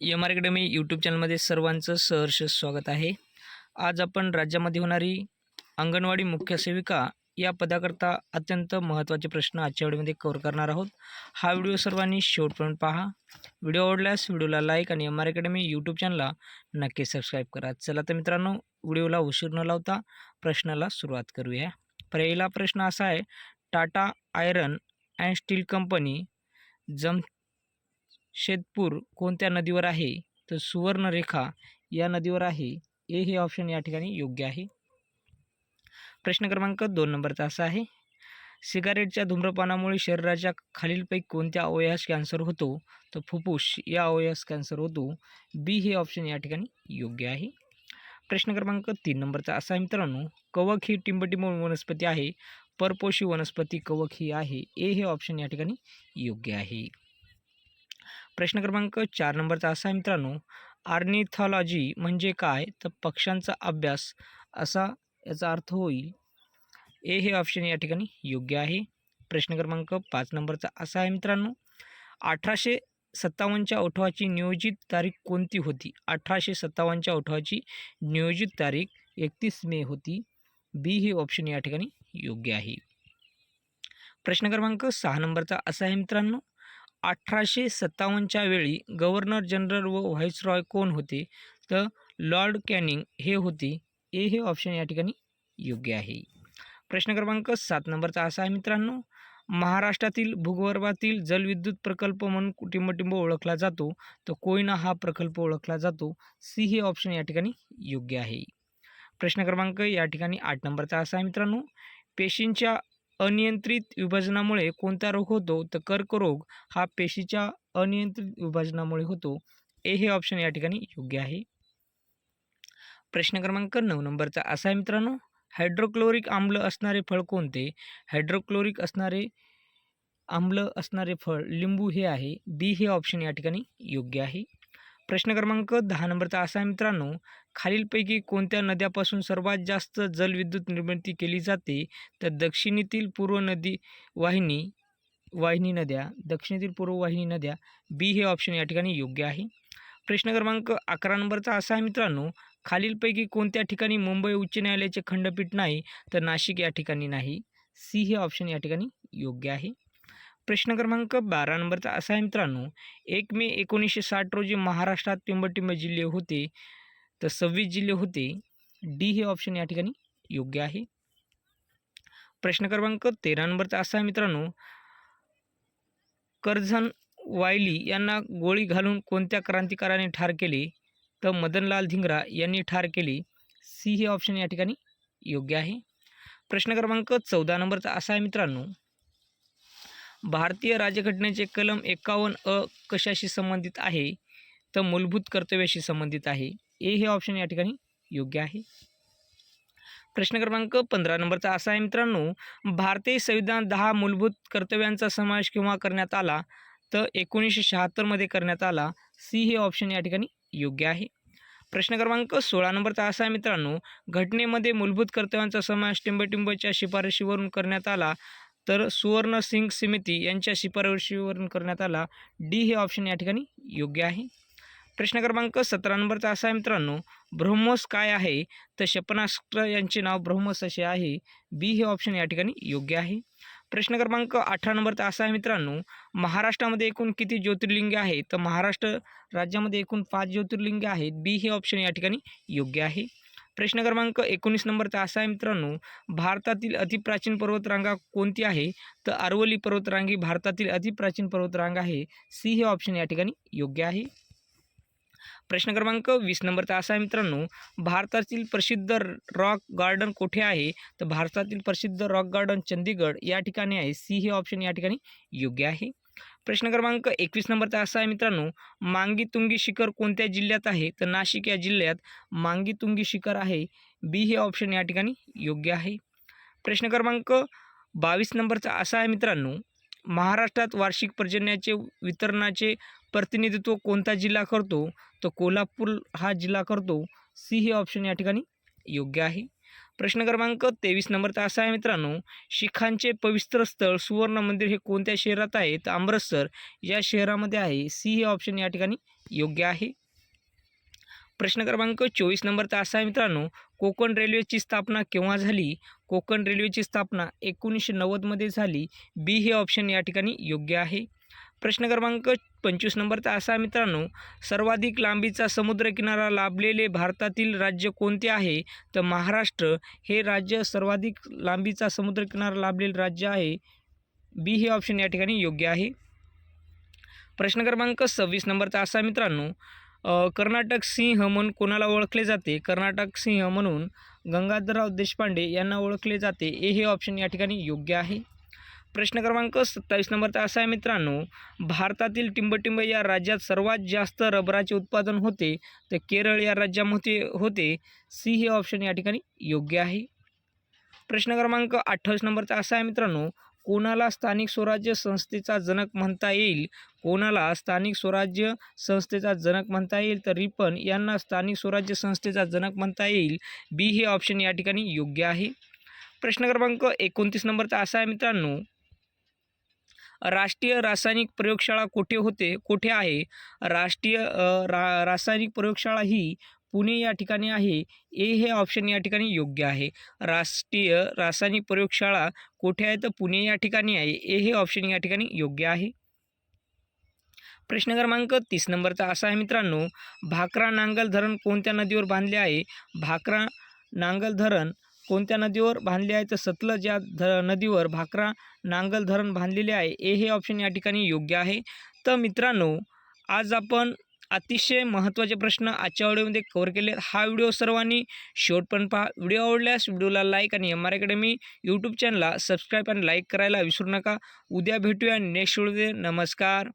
M R academy YouTube चॅनलमध्ये सर्वांचं सहर्ष स्वागत आहे. आज आपण राज्यामध्ये होणारी अंगणवाडी मुख्य सेविका या पदाकरता अत्यंत महत्त्वाचे प्रश्न आजच्या व्हिडिओमध्ये कव्हर करणार आहोत. हा व्हिडिओ सर्वांनी शेवटपर्यंत पहा. व्हिडिओ आवडल्यास व्हिडिओला लाईक आणि एम आर अकॅडमी यूट्यूब चॅनलला नक्की सबस्क्राईब करा. चला तर मित्रांनो व्हिडिओला उशीर न लावता प्रश्नाला सुरुवात करूया. पहिला प्रश्न असा आहे Tata iron and steel company Jamshedpur कोणत्या नदीवर आहे? तर सुवर्णरेखा या नदीवर आहे. ए हे ऑप्शन या ठिकाणी योग्य आहे. प्रश्न क्रमांक दोन नंबरचा असा आहे. सिगारेटच्या धूम्रपानामुळे शरीराच्या खालीलपैकी कोणत्या अवयस कॅन्सर होतो? तर फुफ्फुस या अवयस कॅन्सर होतो. बी हे ऑप्शन या ठिकाणी योग्य आहे. प्रश्न क्रमांक तीन नंबरचा असा आहे मित्रांनो. कवक ही टिंबटिंब वनस्पती आहे. परपोषी वनस्पती कवक ही आहे. ए हे ऑप्शन या ठिकाणी योग्य आहे. प्रश्न क्रमांक चार नंबरचा असा आहे मित्रांनो आर्निथॉलॉजी म्हणजे काय? तर पक्ष्यांचा अभ्यास असा याचा अर्थ होईल. ए हे ऑप्शन या ठिकाणी योग्य आहे. प्रश्न क्रमांक पाच नंबरचा असा आहे मित्रांनो अठराशे सत्तावन्नच्या उठावाची नियोजित तारीख कोणती होती? अठराशे सत्तावन्नच्या उठावाची नियोजित तारीख एकतीस मे होती. बी हे ऑप्शन या ठिकाणी योग्य आहे. प्रश्न क्रमांक सहा नंबरचा असा आहे मित्रांनो अठराशे सत्तावन्नच्या वेळी गव्हर्नर जनरल व व्हाईसरॉय कोण होते? तर लॉर्ड कॅनिंग हे होते. ए हे ऑप्शन या ठिकाणी योग्य आहे. प्रश्न क्रमांक सात नंबरचा असा आहे मित्रांनो. महाराष्ट्रातील भूगर्भातील जलविद्युत प्रकल्प म्हणून कुटिंबटिंब ओळखला जातो. तर कोयना हा प्रकल्प ओळखला जातो. सी हे ऑप्शन या ठिकाणी योग्य आहे. प्रश्न क्रमांक या ठिकाणी आठ नंबरचा असा आहे मित्रांनो. पेशींच्या अनियंत्रित विभाजनामुळे कोणता रोग होतो? तर कर्करोग हा पेशीच्या अनियंत्रित विभाजनामुळे होतो. ए हे ऑप्शन या ठिकाणी योग्य आहे. प्रश्न क्रमांक नऊ नंबरचा असा आहे मित्रांनो. हायड्रोक्लोरिक आम्ल असणारे फळ कोणते? हायड्रोक्लोरिक असणारे आम्ल असणारे फळ लिंबू हे आहे. बी हे ऑप्शन या ठिकाणी योग्य आहे. प्रश्न क्रमांक दहा नंबरचा असा आहे मित्रांनो. खालीलपैकी कोणत्या नद्यापासून सर्वात जास्त जलविद्युत निर्मिती केली जाते? तर दक्षिणेतील पूर्व नदी वाहिनी वाहिनी नद्या दक्षिणेतील पूर्व वाहिनी नद्या बी हे ऑप्शन या ठिकाणी योग्य आहे. प्रश्न क्रमांक अकरा नंबरचा असा आहे मित्रांनो. खालीलपैकी कोणत्या ठिकाणी मुंबई उच्च न्यायालयाचे खंडपीठ नाही तर नाशिक या ठिकाणी नाही. सी हे ऑप्शन या ठिकाणी योग्य आहे. प्रश्न क्रमांक बारा नंबरचा असा आहे मित्रांनो एक मे एकोणीसशे साठ रोजी महाराष्ट्रात पिंबटिंब जिल्हे होते तर सव्वीस जिल्हे होते डी हे ऑप्शन या ठिकाणी योग्य आहे. प्रश्न क्रमांक तेरा नंबरचा असा आहे मित्रांनो कर्झन वायली यांना गोळी घालून कोणत्या क्रांतिकाराने ठार केले तर मदनलाल धिंगरा यांनी ठार केले सी हे ऑप्शन या ठिकाणी योग्य आहे. प्रश्न क्रमांक चौदा नंबरचा असा आहे मित्रांनो भारतीय राज्यघटनेचे कलम एकावन्न अ कशाशी संबंधित आहे? तर मूलभूत कर्तव्याशी संबंधित आहे. ए हे ऑप्शन या ठिकाणी योग्य आहे. प्रश्न क्रमांक पंधरा नंबरचा असा आहे मित्रांनो. भारतीय संविधान दहा मूलभूत कर्तव्यांचा समावेश केव्हा करण्यात आला? तर एकोणीसशे शहात्तरमध्ये करण्यात आला. सी हे ऑप्शन या ठिकाणी योग्य आहे. प्रश्न क्रमांक सोळा नंबरचा असा आहे मित्रांनो. घटनेमध्ये मूलभूत कर्तव्यांचा समावेश टिंबटिंबच्या शिफारशीवरून करण्यात आला. तर सुवर्ण सिंग समिती यांच्या शिफारशीवरून करण्यात आला. डी हे ऑप्शन या ठिकाणी योग्य आहे. प्रश्न क्रमांक सतरा नंबरचा असा आहे मित्रांनो ब्रह्मोस काय आहे? तर क्षेपणास्त्र यांचे नाव ब्रह्मोस असे आहे. बी हे ऑप्शन या ठिकाणी योग्य आहे. प्रश्न क्रमांक अठरा नंबरचा असा आहे मित्रांनो महाराष्ट्रामध्ये एकूण किती ज्योतिर्लिंग आहे तर महाराष्ट्र राज्यामध्ये एकूण पाच ज्योतिर्लिंग आहेत. बी हे ऑप्शन या ठिकाणी योग्य आहे. प्रश्न क्रमांक एकोणीस नंबरचा असा आहे मित्रांनो. भारतातील अतिप्राचीन पर्वतरांगा कोणती आहे? तर अरवली पर्वतरांगी भारतातील अतिप्राचीन पर्वतरांग आहे. सी हे ऑप्शन या ठिकाणी योग्य आहे. प्रश्न क्रमांक वीस नंबरचा असा आहे मित्रांनो. भारतातील प्रसिद्ध रॉक गार्डन कुठे आहे? तर भारतातील प्रसिद्ध रॉक गार्डन चंदीगड या आहे. सी हे ऑप्शन या ठिकाणी योग्य आहे. प्रश्न क्रमांक एकवीस नंबरचा असा आहे मित्रांनो मांगी तुंगी शिखर कोणत्या जिल्ह्यात आहे? तर नाशिक या जिल्ह्यात मांगी तुंगी शिखर आहे. बी हे ऑप्शन या ठिकाणी योग्य आहे. प्रश्न क्रमांक बावीस नंबरचा असा आहे मित्रांनो महाराष्ट्रात वार्षिक पर्जन्याचे वितरणाचे प्रतिनिधित्व कोणता जिल्हा करतो? तर कोल्हापूर हा जिल्हा करतो. सी हे ऑप्शन या ठिकाणी योग्य आहे. प्रश्न क्रमांक तेवीस नंबरचा असा आहे मित्रांनो. शिखांचे पवित्र स्थळ सुवर्ण मंदिर हे कोणत्या शहरात आहे तर अमृतसर या शहरामध्ये आहे. सी हे ऑप्शन या ठिकाणी योग्य आहे. प्रश्न क्रमांक चोवीस नंबरचा असा आहे मित्रांनो. कोकण रेल्वेची स्थापना केव्हा झाली? कोकण रेल्वेची स्थापना एकोणीसशे नव्वदमध्ये झाली. बी हे ऑप्शन या ठिकाणी योग्य आहे. प्रश्न क्रमांक पंचवीस नंबरचा असा मित्रांनो. सर्वाधिक लांबीचा समुद्रकिनारा लाभलेले भारतातील राज्य कोणते आहे? तर महाराष्ट्र हे राज्य सर्वाधिक लांबीचा समुद्रकिनारा लाभलेले राज्य आहे. बी हे ऑप्शन या ठिकाणी योग्य आहे. प्रश्न क्रमांक सव्वीस नंबरचा असा मित्रांनो. कर्नाटक सिंह म्हणून कोणाला ओळखले जाते? कर्नाटक सिंह म्हणून गंगाधरराव देशपांडे यांना ओळखले जाते. ए हे ऑप्शन या ठिकाणी योग्य आहे. प्रश्न क्रमांक सत्तावीस नंबरचा असा आहे मित्रांनो भारतातील टिंबटिंब या राज्यात सर्वात जास्त रबराचे उत्पादन होते तर केरळ या राज्यामध्ये होते. सी हे ऑप्शन या ठिकाणी योग्य आहे. प्रश्न क्रमांक अठ्ठावीस नंबरचा असा आहे मित्रांनो कोणाला स्थानिक स्वराज्य संस्थेचा जनक म्हणता येईल? कोणाला स्थानिक स्वराज्य संस्थेचा जनक म्हणता येईल? तर रिपन यांना स्थानिक स्वराज्य संस्थेचा जनक म्हणता येईल? बी हे ऑप्शन या ठिकाणी योग्य आहे. प्रश्न क्रमांक एकोणतीस नंबरचा असा आहे मित्रांनो राष्ट्रीय रासायनिक प्रयोगशाळा कुठे होते? कुठे आहे? राष्ट्रीय रा रासायनिक प्रयोगशाळा ही पुणे या ठिकाणी आहे. ए हे ऑप्शन या ठिकाणी योग्य आहे. राष्ट्रीय रासायनिक प्रयोगशाळा कुठे आहे? तर पुणे या ठिकाणी आहे. ए हे ऑप्शन या ठिकाणी योग्य आहे. प्रश्न क्रमांक तीस नंबरचा असा आहे मित्रांनो. भाकरा नांगल धरण कोणत्या नदीवर बांधले आहे? भाकरा नांगल धरण कोणत्या नदीवर बांधले आहे? तर सतलज या ध नदीवर भाकरा नांगल धरण बांधलेले आहे. ए हे ऑप्शन या ठिकाणी योग्य आहे. तर मित्रांनो आज आपण अतिशय महत्त्वाचे प्रश्न आजच्या व्हिडिओमध्ये कव्हर केले हा व्हिडिओ सर्वांनी शेवटपर्यंत पहा. व्हिडिओ आवडल्यास व्हिडिओला लाईक आणि एम आर अकॅडमी यूट्यूब चॅनलला सबस्क्राईब आणि लाईक करायला विसरू नका. उद्या भेटूया नेक्स्ट व्हिडिओ नमस्कार.